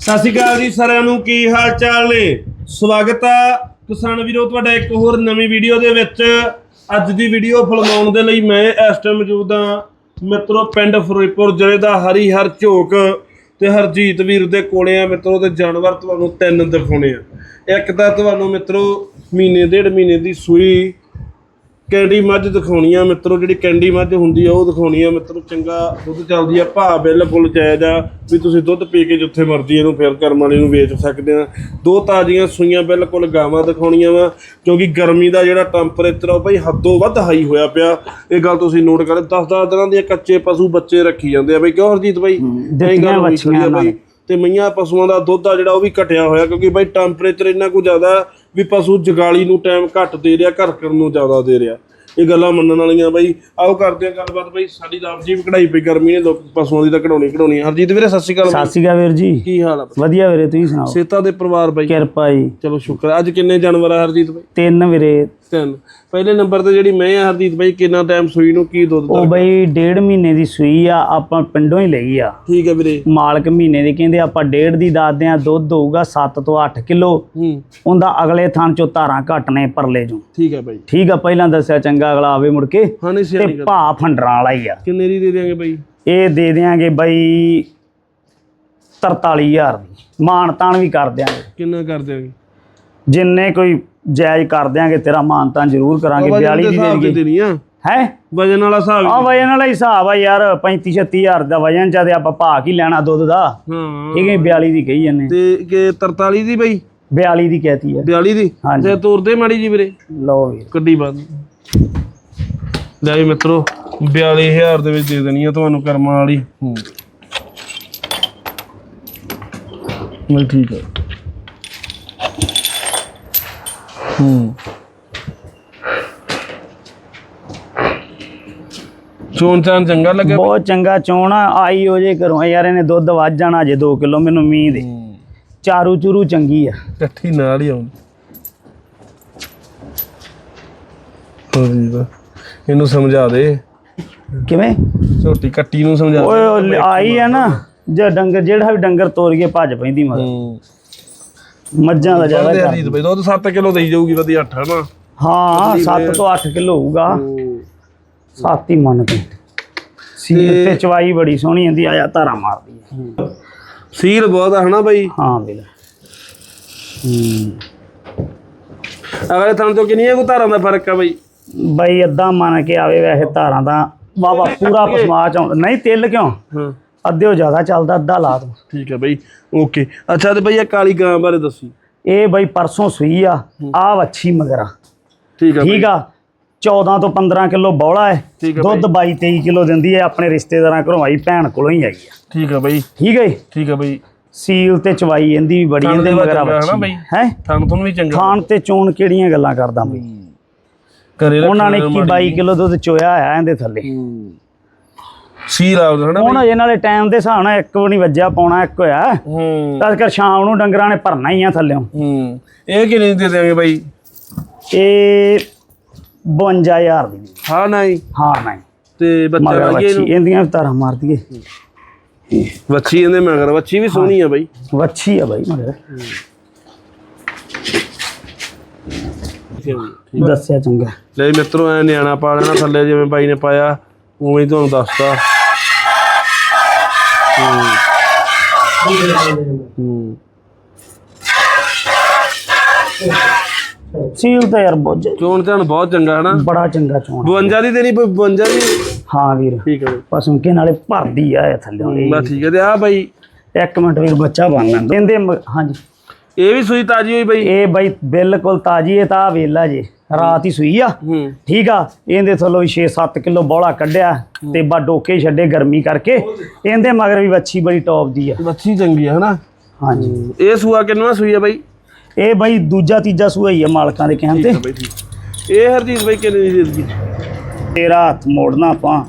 ਸਤਿ ਸ਼੍ਰੀ ਅਕਾਲ ਜੀ ਸਾਰਿਆਂ ਨੂੰ, ਕੀ ਹਾਲ ਚਾਲ ਨੇ? ਸਵਾਗਤ ਆ ਕਿਸਾਨ ਵੀਰੋ, ਤੁਹਾਡਾ ਇੱਕ ਹੋਰ ਨਵੀਂ ਵੀਡੀਓ ਦੇ ਵਿੱਚ। ਅੱਜ ਦੀ ਵੀਡੀਓ ਫਿਲਮਾਉਣ ਦੇ ਲਈ ਮੈਂ ਇਸ ਟਾਈਮ ਮੌਜੂਦ ਹਾਂ। ਮਿੱਤਰੋ, ਪਿੰਡ ਫਿਰੋਜ਼ਪੁਰ ਜ਼ਿਲ੍ਹੇ ਦਾ ਹਰੀ ਹਰ ਝੋਕ ਤੇ ਹਰਜੀਤ ਵੀਰ ਦੇ ਕੋਲੇ ਆ ਮਿੱਤਰੋ, ਤੇ ਜਾਨਵਰ ਤੁਹਾਨੂੰ ਤਿੰਨ ਦਿਖਾਉਣੇ ਆ। ਇੱਕ ਤਾਂ ਤੁਹਾਨੂੰ ਮਿੱਤਰੋ, ਮਹੀਨੇ, ਡੇਢ ਮਹੀਨੇ ਦੀ ਸੂਈ ਕੈਂਡੀ ਮੱਝ ਦਿਖਾਉਣੀ ਆ ਮਿੱਤਰੋ ਜਿਹੜੀ ਕੈਂਡੀ ਮੱਝ ਹੁੰਦੀ ਆ ਉਹ ਦਿਖਾਉਣੀ ਆ ਮਿੱਤਰੋ ਚੰਗਾ ਦੁੱਧ ਚੱਲਦੀ ਆ ਭਾ ਬਿਲਕੁਲ ਜਾਇਜ਼ ਆ ਵੀ ਤੁਸੀਂ ਦੁੱਧ ਪੀ ਕੇ ਜਿੱਥੇ ਮਰਜ਼ੀ ਇਹਨੂੰ ਫੇਰ ਕਰਮ ਵਾਲੇ ਨੂੰ ਵੇਚ ਸਕਦੇ ਆ। ਦੋ ਤਾਜ਼ੀਆਂ ਸੂਈਆਂ ਬਿਲਕੁਲ ਗਾਵਾਂ ਦਿਖਾਉਣੀਆਂ ਵਾ ਕਿਉਂਕਿ ਗਰਮੀ ਦਾ ਜਿਹੜਾ ਟੈਂਪਰੇਚਰ ਆ ਉਹ ਭਾਈ ਹੱਦੋਂ ਵੱਧ ਹਾਈ ਹੋਇਆ ਪਿਆ। ਇਹ ਗੱਲ ਤੁਸੀਂ ਨੋਟ ਕਰ 10-10 ਦਿਨਾਂ ਦੇ ਕੱਚੇ ਪਸ਼ੂ ਬੱਚੇ ਰੱਖੀ ਜਾਂਦੇ ਆ ਬਈ ਕਿਉਂ ਹਰਜੀਤ ਬਾਈ? ਐਂ ਗੱਲ ਹੋਈ ਖੜੀ ਆ ਬਾਈ ਤੇ ਮਈਆਂ ਪਸ਼ੂਆਂ ਦਾ ਦੁੱਧ ਆ ਜਿਹੜਾ ਉਹ ਵੀ ਘਟਿਆ ਹੋਇਆ ਕਿਉਂਕਿ ਬਾਈ ਟੈਂਪਰੇਚਰ ਇੰਨਾ ਕੁ ਜ਼ਿਆਦਾ ਵੀ ਪਸ਼ੂ ਜਗਾਲੀ ਨੂੰ ਟਾਈਮ ਘੱਟ ਦੇ ਰਿਹਾ ਘਰ ਕਰਨ ਨੂੰ ਜ਼ਿਆਦਾ ਦੇ ਰਿਹਾ। ਇਹ ਗੱਲਾਂ ਮੰਨਣ ਵਾਲੀਆਂ ਬਾਈ। ਆਓ ਕਰਦੇ ਆ ਗੱਲਬਾਤ ਬਾਈ। ਸਾਡੀ ਆਪ ਜੀ ਵੀ ਕਢਾਈ ਪਈ ਗਰਮੀ ਨੇ ਲੋਕ ਪਸ਼ੂਆਂ ਦੀ ਤਾਂ ਕਢਾਉਣੀ ਕਢਾਉਣੀ। ਹਰਜੀਤ ਵੀਰੇ ਸਤਿ ਸ਼੍ਰੀ ਅਕਾਲ। ਸਤਿ ਸ਼੍ਰੀ ਅਕਾਲ ਵੀਰ ਜੀ। ਕੀ ਹਾਲ ਆ? ਵਧੀਆ ਵੀਰੇ ਤੁਸੀਂ ਸੁਣਾਓ? ਸੇਤਾ ਦੇ ਪਰਿਵਾਰ ਬਾਈ। ਕਿਰਪਾ ਜੀ। ਚਲੋ ਸ਼ੁਕਰ। ਅੱਜ ਕਿੰਨੇ ਜਾਨਵਰ ਆ ਹਰਜੀਤ ਬਾਈ? ਤਿੰਨ ਵੀਰੇ। ਤਿੰਨ। ਪਹਿਲੇ ਨੰਬਰ ਤੇ ਜਿਹੜੀ ਮੈਂ ਆ ਹਰਜੀਤ ਬਾਈ ਕਿੰਨਾ ਟਾਈਮ ਸੂਈ ਨੂੰ ਕੀ ਦੁੱਧ ਉਹ ਬਈ ਡੇਢ ਮਹੀਨੇ ਦੀ ਸੂਈ ਆ ਆਪਾਂ ਪਿੰਡੋਂ ਹੀ ਲਈ ਆ। ਠੀਕ ਹੈ ਵੀਰੇ। ਮਾਲਕ ਮਹੀਨੇ ਦੀ ਕਹਿੰਦੇ ਆਪਾਂ ਡੇਢ ਦੀ ਦੱਸਦੇ ਆ ਦੁੱਧ ਹੋਊਗਾ 7 ਤੋਂ 8 ਕਿਲੋ। ਹੂੰ। ਉਹਦਾ ਅਗਲੇ ਥਾਂ ਚੋਂ ਧਾਰਾਂ ਘੱਟ ਨੇ ਪਰਲੇ ਚੋਂ। ਠੀਕ ਹੈ ਬਾਈ। ਠੀਕ ਆ ਪਹਿਲਾਂ ਦੱਸਿਆ ਚੰਗਾ ਅਗਲਾ ਆਵੇ ਮੁੜ ਕੇ। ਹਾਂ ਨਹੀਂ ਤੇ ਭਾ ਫੰਡਰਾਂ ਵਾਲਾ ਹੀ ਆ। ਕਿੰਨੇ ਦੀ ਦੇ ਦਿਆਂਗੇ ਬਾਈ? ਇਹ ਦੇ ਦਿਆਂਗੇ ਬਈ 43000 ਦੀ। ਮਾਨ ਤਾਨ ਵੀ ਕਰ ਦਿਆਂਗੇ। ਕਿੰਨਾ ਕਰ ਦਿਆਂਗੇ? ਜਿੰਨੇ ਕੋਈ ਜਾਇਜ਼ ਕਰ ਦਿਆਂਗੇ ਤੇਰਾ ਮਾਨ ਤਾਨ ਜ਼ਰੂਰ ਕਰਾਂਗੇ 42 ਦੀ ਦੇਣਗੇ। ਦੇਣੀ ਆ। ਹੈ? ਵਜਨ ਵਾਲਾ ਹਿਸਾਬ ਆ ਵਜਨ ਵਾਲਾ ਹਿਸਾਬ ਆ ਯਾਰ 35 36000 ਦਾ ਵਜਨ ਚ ਤੇ ਆਪਾਂ ਭਾਅ ਕੀ ਲੈਣਾ ਦੁੱਧ ਦਾ? ਠੀਕ ਹੈ 42 ਦੀ ਕਹੀ ਜੰਨੇ ਤੇ ਕਿ 43 ਦੀ ਬਾਈ? 42 ਦੀ ਕਹਿਤੀ ਹੈ 42 ਦੀ। ਤੇ ਤੋਰਦੇ ਮਾੜੀ ਜੀ ਵੀਰੇ। ਲਓ ਵੀਰ। ਕੱਢੀ ਬੰਦ। ਲੈ ਜੀ ਮਿੱਤਰੋ 42000 ਦੇ ਵਿੱਚ ਦੇ ਦੇਣੀ ਆ ਤੁਹਾਨੂੰ ਕਰਮਾਂ ਵਾਲੀ। ਹੂੰ। ਮੈਂ ਠੀਕ ਹੈ ਹੂੰ। ਚੋਣ ਚਾਂ ਚੰਗਾ ਲੱਗਿਆ ਬਹੁਤ ਚੰਗਾ ਚੋਣਾ ਆਈ ਹੋ ਜੇ ਘਰੋਂ। ਯਾਰ ਇਹਨੇ ਦੁੱਧ ਵੱਜ ਜਾਣਾ ਜੇ 2 ਕਿਲੋ ਮੈਨੂੰ ਮੀਂਹ ਦੇ। ਚਾਰੂ ਚੂਰੂ ਚੰਗੀ ਆ। ਇਕੱਠੀ ਨਾਲ ਹੀ ਆਉਂਦੀ ਹੋਰੀ ਦਾ ਇਹਨੂੰ ਸਮਝਾ ਦੇ। ਕਿਵੇਂ? ਝੋਟੀ ਕੱਟੀ ਨੂੰ ਸਮਝਾ ਓਏ ਉਹ ਲ- ਆਈ ਆ ਨਾ ਜੇ ਡੰਗਰ ਜਿਹੜਾ ਵੀ ਡੰਗਰ ਤੋਰ ਕੇ ਭੱਜ ਪੈਂਦੀ ਮਗਰ। ਹੂੰ। ਮੱਝਾਂ ਦਾ ਜ਼ਿਆਦਾ ਵਧੀਆ ਰੀਤ ਬਈ ਦੁੱਧ 7 ਕਿਲੋ ਦੇਈ ਜਾਊਗੀ ਵਧੀਆ 8 ਨਾ ਹਾਂ 7 ਤੋਂ 8 ਕਿਲੋ ਹੋਊਗਾ। ਸੱਤ ਹੀ ਮੰਨ ਤੇ ਸੀਲ ਤੇ ਚਵਾਈ ਬੜੀ ਸੋਹਣੀ ਹੁੰਦੀ ਆਇਆ ਧਾਰਾ ਮਾਰਦੀ ਹੈ। ਸੀਲ ਬਹੁਤ ਆ ਹਨਾ ਬਈ? ਹਾਂ ਹੂੰ। ਅਗਲੇ ਥਾਂ ਤੋਂ ਕਿੰਨੀਆਂ ਕੋ ਧਾਰਾਂ ਦਾ ਫ਼ਰਕ ਆ ਬਈ? ਬਈ ਅੱਧਾ ਮੰਨ ਕੇ ਆਵੇ ਵੈਸੇ ਧਾਰਾਂ ਦਾ। ਵਾਵਾ ਪੂਰਾ ਪਸਮਾ ਚ ਨਹੀਂ ਤਿਲ ਕਿਉਂ? ਹਾਂ। ਅੱਧਿਓ ਜ਼ਿਆਦਾ ਚੱਲਦਾ ਅੱਧਾ ਲਾ ਦੂੰ। ਠੀਕ ਹੈ ਬਈ ਓਕੇ। ਅੱਛਾ ਤੇ ਬਈ ਇਹ ਕਾਲੀ ਗਾਂ ਬਾਰੇ ਦੱਸੀ। ਇਹ ਬਈ ਪਰਸੋਂ ਸੂਈ ਆ ਆ ਵੱਛੀ ਮਗਰਾ। ਠੀਕ ਹੈ ਠੀਕ ਆ? 14 ਤੋਂ 15 ਕਿਲੋ ਬੌਲਾ ਹੈ। ਦੁੱਧ 22 23 ਕਿਲੋ ਦਿੰਦੀ ਹੈ ਆਪਣੇ ਰਿਸ਼ਤੇਦਾਰਾਂ ਘਰੋਂ ਆਈ ਭੈਣ ਕੋਲੋਂ ਹੀ ਆਈ ਆ। ਠੀਕ ਹੈ ਬਈ। ਠੀਕ ਹੈ? ਠੀਕ ਹੈ ਬਈ। ਸੀਲ ਤੇ ਚਵਾਈ ਇਹਦੀ ਵੀ ਬੜੀ ਥਣ ਇਹਦੇ ਮਗਰਾ ਚੰਗਾ ਹੈ? ਥਣ ਤੁਹਾਨੂੰ ਵੀ ਚੰਗਾ। ਖਾਣ ਤੇ ਚੋਣ ਕਿਹੜੀਆਂ ਗੱਲਾਂ ਕਰਦਾ ਬਈ ਘਰੇ ਉਹਨਾਂ ਨੇ 21 22 ਕਿਲੋ ਦੁੱਧ ਚੋਇਆ ਆ ਇਹਦੇ ਥੱਲੇ। ਸੀਲ ਆ ਹਨਾ ਹੁਣ ਅਜੇ ਨਾਲੇ ਟਾਈਮ ਦੇ ਹਿਸਾਬ ਨਾਲ ਇੱਕ ਨਹੀਂ ਵੱਜਿਆ ਪਾਉਣਾ ਇੱਕ ਹੋਇਆ। ਹੂੰ। ਤਾਂ ਕਰ ਸ਼ਾਮ ਨੂੰ ਡੰਗਰਾਂ ਨੇ ਭਰਨਾ ਹੀ ਆ ਥੱਲਿਓਂ। ਹੂੰ। ਇਹ ਕਿੰਨੇ ਦੀ ਦੇ ਦਿਆਂਗੇ ਬਾਈ? ਇਹ 52000 ਦੀ। ਹਾਂ ਨਹੀਂ? ਹਾਂ ਨਹੀਂ। ਤੇ ਬੱਚਾ ਲਾਈਏ ਵੱਛੀ ਇਹਦੀਆਂ ਤਾਰਾਂ ਮਾਰ ਦਈਏ। ਵੱਛੀ ਇਹਦੇ ਮਗਰ ਵੱਛੀ ਵੀ ਸੋਹਣੀ ਆ ਬਾਈ। ਵੱਛੀ ਆ ਬਾਈ ਮਗਰ। ਦੱਸਿਆ ਚੰਗਾ। ਲੈ ਮਿੱਤਰੋ ਐ ਨਿਆਣਾ ਪਾ ਲੈਣਾ ਥੱਲੇ ਜਿਵੇਂ ਬਾਈ ਨੇ ਪਾਇਆ ਉਵੇਂ ਤੁਹਾਨੂੰ ਦੱਸਤਾ। ਹੂੰ। ਸੀਲ ਤਾਂ ਯਾਰ ਬੁੱਝ ਚੋਣ ਧਿਆਨ ਬਹੁਤ ਚੰਗਾ ਹੈ ਨਾ ਬੜਾ ਚੰਗਾ ਚੋਣ 52 ਦੀ ਦੇਣੀ 52 ਦੀ? ਹਾਂ ਵੀਰ। ਠੀਕ ਹੈ ਪਸੰਕੇ ਨਾਲੇ ਭਰਦੀ ਆ ਬਈ ਬਸ ਠੀਕ ਹੈ ਤੇ ਆ ਬਾਈ। ਇੱਕ ਮਿੰਟ ਵੀਰ ਬੱਚਾ ਬਣ ਲੈਂਦਾ। ਇਹਦੇ ਮ- ਹਾਂਜੀ। ਇਹ ਵੀ ਸੂਈ ਤਾਜੀ ਹੋਈ ਬਾਈ? ਇਹ ਬਾਈ ਬਿਲਕੁਲ ਤਾਜੀ ਹੈ ਤਾਂ ਵੇਲਾ ਜੇ। ਰਾਤ ਹੀ ਸੂਈ ਆ। ਠੀਕ ਆ? ਇਹਦੇ ਥੱਲੋਂ ਵੀ 6-7 ਕਿਲੋ ਬੌਲਾ ਕੱਢਿਆ ਤੇ ਬਾ ਡੋਕੇ ਛੱਡੇ ਗਰਮੀ ਕਰਕੇ। ਇਹਦੇ ਮਗਰ ਵੀ ਵੱਛੀ ਬੜੀ ਟੌਪ ਦੀ ਆ। ਵੱਛੀ ਚੰਗੀ ਹੈ ਹਨਾ? ਹਾਂਜੀ। ਇਹ ਸੂਆ ਕਿੰਨਵਾ ਸੂਈ ਹੈ ਬਾਈ? ਇਹ ਬਾਈ ਦੂਜਾ ਤੀਜਾ ਸੂਆ ਹੀ ਆ ਮਾਲਕਾਂ ਦੇ ਕਹਿਣ ਤੇ। ਇਹ ਹਰਜੀਤ ਬਾਈ ਕਿੰਨੇ ਦੀ ਤੇਰਾ ਹੱਥ ਮੋੜਨਾ ਆਪਾਂ।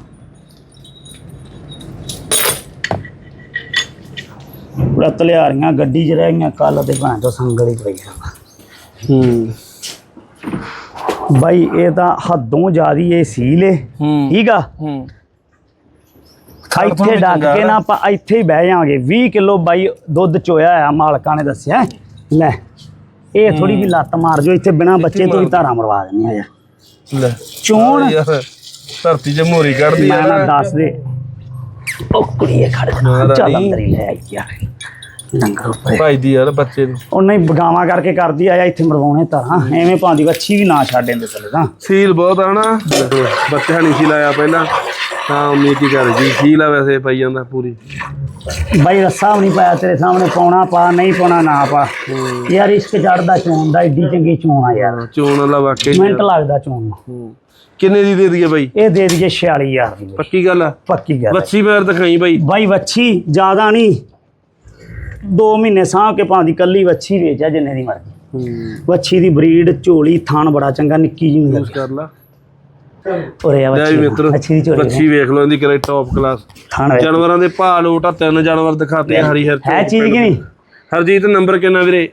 ਪੂਰਾ ਤਲਿਆਰੀਆਂ ਗੱਡੀ 'ਚ ਰਹਿ ਗਈਆਂ ਕੱਲ ਤੇ ਭਾਂ ਤੋਂ ਸੰਗਲ ਹੀ ਪਈ ਆ। ਹੂੰ। ਬਾਈ ਇਹ ਤਾਂ ਹੱਦੋਂ ਜ਼ਿਆਦੀ ਇਹ ਸੀਲ ਏ। ਹੂੰ। ਠੀਕ ਆ? ਹੂੰ। ਇੱਥੇ ਡੱਕ ਕੇ ਨਾ ਆਪਾਂ ਇੱਥੇ ਹੀ ਬਹਿ ਜਾਵਾਂਗੇ। 20 ਕਿਲੋ ਬਾਈ ਦੁੱਧ ਚੋਇਆ ਆ ਮਾਲਕਾਂ ਨੇ ਦੱਸਿਆ। ਲੈ ਇਹ ਥੋੜੀ ਵੀ ਲੱਤ ਮਾਰ ਜੋ ਇੱਥੇ ਬਿਨਾ ਬੱਚੇ ਤੋਂ ਹੀ ਧਾਰਾਂ ਮਰਵਾ ਦਿੰਦੇ ਆ ਲੈ। ਚੋਣ। ਯਾਰ ਧਰਤੀ 'ਚ ਮੋਰੀ ਕੱਢਦੀ ਆ। ਮੈਂ ਨਾ ਨਾ ਦੱਸ ਦੇ। ਉਹ ਕੁੜੀਏ ਖੜ ਜਾ। ਚੱਲ। ਅੰਦਰ ਹੀ ਲੈ ਆਈ ਯਾਰ। ਉੱਪਰ ਭਾਈ। ਦੀ ਯਾਰ ਬੱਚੇ ਨੂੰ। ਉਹ ਨਹੀਂ ਬਗਾਵਾ ਕਰਕੇ ਕਰਦੀ ਆਇਆ ਇੱਥੇ ਮਰਵਾਉਣੇ ਤਾਂ ਐਵੇਂ ਭਾਂਦੀ ਵੱਛੀ ਵੀ ਨਾ ਛੱਡ ਦਿੰਦੇ ਥੱਲੇ ਤਾਂ। ਸੀਲ ਬਹੁਤ ਆ ਨਾ। ਬੱਚਾ ਨਹੀਂ ਸੀ ਲਾਇਆ ਪਹਿਲਾਂ। ਤਾਂ ਉਮੀਦ ਹੀ ਕਰ ਜੀ ਸੀਲ ਆ ਵੈਸੇ ਪਈ ਜਾਂਦਾ ਪੂਰੀ। ਬਾਈ ਰੱਸਾ ਵੀ ਨਹੀਂ ਪਾਇਆ ਤੇਰੇ ਸਾਹਮਣੇ ਪਾਉਣਾ ਪਾ ਨਹੀਂ ਪਾਉਣਾ ਨਾ ਪਾ। ਯਾਰ ਇਸ਼ਕ ਚੜਦਾ ਚੋਣ ਦਾ ਏਡੀ ਚੰਗੀ ਚੋਣ ਆ ਯਾਰ। ਚੋਣ ਵਾਲਾ ਵਾਕਈ ਮਿੰਟ ਲੱਗਦਾ ਚੋਣ ਨੂੰ। ਹੂੰ। ਕਿੰਨੇ ਦੀ ਦੇ ਦਈਏ ਬਾਈ? ਇਹ ਦੇ ਦਈਏ 46000 ਦੀ। ਪੱਕੀ ਗੱਲ ਆ? ਪੱਕੀ ਗੱਲ ਹੈ। ਵੱਛੀ ਪੈਰ ਦਿਖਾਈ ਬਾਈ। ਬਾਈ ਵੱਛੀ ਜ਼ਿਆਦਾ ਨਹੀਂ। 2 ਮਹੀਨੇ ਸਾਂਭ ਕੇ ਭਾਂਦੀ ਕੱਲੀ ਵੱਛੀ ਵੇਚਿਆ ਜਿੰਨੇ ਦੀ ਮਰਜ਼ੀ। ਵੱਛੀ ਦੀ ਬਰੀਡ ਝੋਲੀ ਥਣ ਬੜਾ ਚੰਗਾ ਨਿੱਕੀ ਜਿਹੀ ਨੂੰ ਯੂਜ਼ ਕਰ ਲਾ। ਉਰੇ ਆ ਵੱਛੀ ਵੱਛੀ ਦੀ ਝੋਲੀ ਵੱਛੀ ਵੇਖ ਲਓ ਇਹਦੀ ਕਰੇ ਟੌਪ ਕਲਾਸ। ਜਾਨਵਰਾਂ ਦੇ ਭਾਅ ਲੋਟ ਆ ਤਿੰਨ ਜਾਨਵਰ ਦਿਖਾਤੇ ਆ ਹਰੀ ਹਰ ਹੈ ਚੀਜ਼ ਕਿ ਨਹੀਂ ਹਰਜੀਤ ਨੰਬਰ ਕਿੰਨਾ ਵੀਰੇ?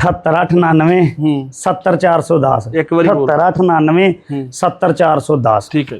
78899 ਹੂੰ। 70410 ਇੱਕ ਵਾਰੀ ਹੋਰ। 78899 ਹੂੰ। 70410 ਠੀਕ ਹੈ।